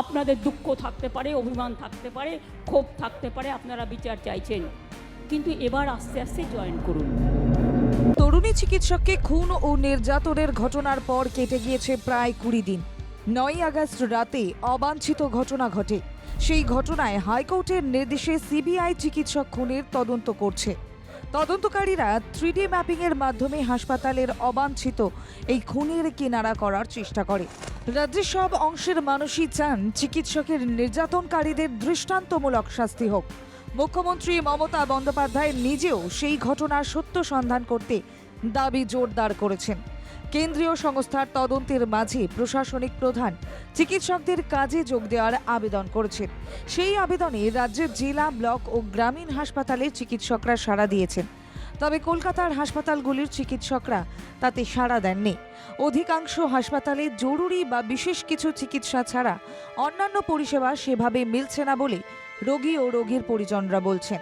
আপনাদের দুঃখ থাকতে পারে, অভিমান থাকতে পারে, ক্ষোভ থাকতে পারে, আপনারা বিচার চাইছেন। কিন্তু এবার আস্তে আস্তে জয়েন করুন। তরুণী চিকিৎসককে খুন ও নির্যাতনের ঘটনার পর কেটে গিয়েছে প্রায় কুড়ি দিন। নয় আগস্ট রাতে অবাঞ্ছিত ঘটনা ঘটে। সেই ঘটনায় হাইকোর্টের নির্দেশে সিবিআই চিকিৎসক খুনের তদন্ত করছে। তদন্তকারীরা থ্রিডি ম্যাপিংয়ের মাধ্যমে হাসপাতালের অবাঞ্ছিত এই খুনের কিনারা করার চেষ্টা করে। রাজ্যের সব অংশের মানুষই চান চিকিৎসকের নির্যাতনকারীদের দৃষ্টান্তমূলক শাস্তি হোক। মুখ্যমন্ত্রী মমতা বন্দ্যোপাধ্যায় নিজেও সেই ঘটনার সত্য সন্ধান করতে দাবি জোরদার করেছেন। কেন্দ্রীয় সংস্থার তদন্তের মাঝে প্রশাসনিক প্রধান চিকিৎসকদের কাজে যোগ দেওয়ার আবেদন করেছেন। সেই আবেদনে রাজ্যের জেলা, ব্লক ও গ্রামীণ হাসপাতালের চিকিৎসকরা সাড়া দিয়েছেন। তবে কলকাতার হাসপাতালগুলির চিকিৎসকরা তাতে সাড়া দেননি। অধিকাংশ হাসপাতালে জরুরি বা বিশেষ কিছু চিকিৎসা ছাড়া অন্যান্য পরিষেবা সেভাবে মিলছে না বলে রোগী ও রোগীর পরিজনরা বলছেন।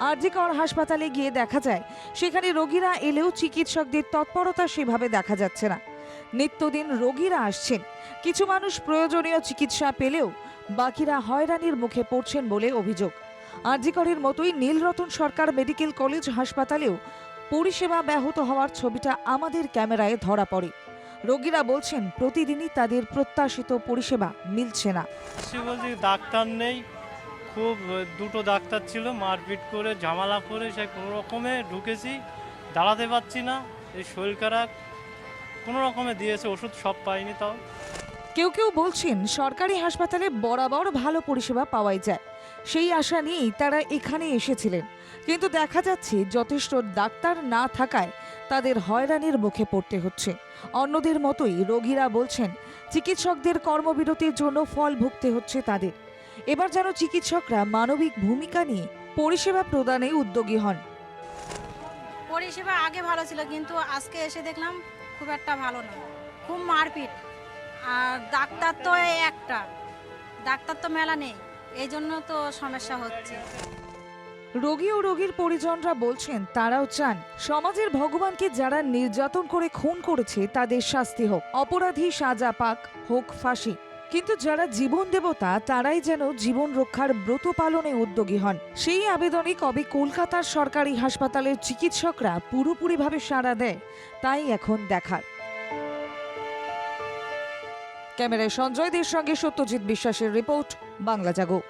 আরজিকর হাসপাতালে গিয়ে দেখা যায়, সেখানে রোগীরা এলেও চিকিৎসকদের তৎপরতা সেভাবে দেখা যাচ্ছে না। নিত্যদিন রোগীরা আসছেন, কিছু মানুষ প্রয়োজনীয় চিকিৎসা পেলেও বাকিরা হয়রানির মুখে পড়ছেন বলে অভিযোগ। আরজিকরের মতোই নীলরতন সরকার মেডিকেল কলেজ হাসপাতালেও পরিষেবা ব্যাহত হওয়ার ছবিটা আমাদের ক্যামেরায় ধরা পড়ে। রোগীরা বলছেন, প্রতিদিনই তাদের প্রত্যাশিত পরিষেবা মিলছে না। ডাক্তার নেই খুব দুটো ডাক্তার ছিল, মারপিট করে, ঝামেলা করে সে কোনো রকমে ঢুকেছি, দাঁড়াতে পারছি না, এই শরীর খারাপ, কোনো রকমে দিয়েছে ওষুধ, সব পাইনি তাও। কেউ কেউ বলছেন, সরকারি হাসপাতালে বরাবর ভালো পরিষেবা পাওয়াই যায়। সেই আশা নিয়েই তারা এখানে এসেছিলেন। কিন্তু দেখা যাচ্ছে, যথেষ্ট ডাক্তার না থাকায় তাদের হয়রানির মুখে পড়তে হচ্ছে। অন্যদের মতোই রোগীরা বলছেন, চিকিৎসকদের কর্মবিরতির জন্য ফল ভুগতে হচ্ছে তাদের। এবার যেন চিকিৎসকরা মানবিক ভূমিকা নিয়ে পরিষেবা প্রদানে উদ্যোগী হন। পরিষেবা আগে ভালো ছিল কিন্তু আজকে এসে দেখলাম খুব একটা ভালো না। খুব মারপিট। আর ডাক্তার তো একটা। ডাক্তার তো মেলা নেই। এই জন্য তো সমস্যা হচ্ছে। রোগী ও রোগীর পরিজনরা বলছেন তারাও চান সমাজের ভগবানকে যারা নির্যাতন করে খুন করেছে তাদের শাস্তি হোক। অপরাধী সাজা পাক হোক ফাঁসি। কিন্তু যারা জীবন দেবতা, তারাই যেন জীবন রক্ষার ব্রত পালনে উদ্যোগী হন। সেই আবেদনে কবে কলকাতার সরকারি হাসপাতালের চিকিৎসকরা পুরোপুরিভাবে সাড়া দেয়, তাই এখন দেখার। ক্যামেরায় সঞ্জয় দের সঙ্গে সত্যজিৎ বিশ্বাসের রিপোর্ট, বাংলা জাগো।